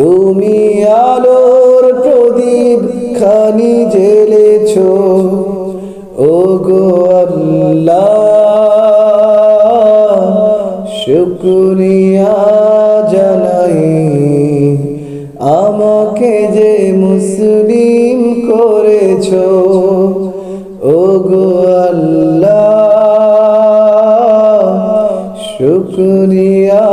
তুমি আলোর প্রদীপ খানি জেলেছ ও গো জানাই। আমাকে যে মুসলিম করেছ ও গো আল্লাহ, শুক্রিয়া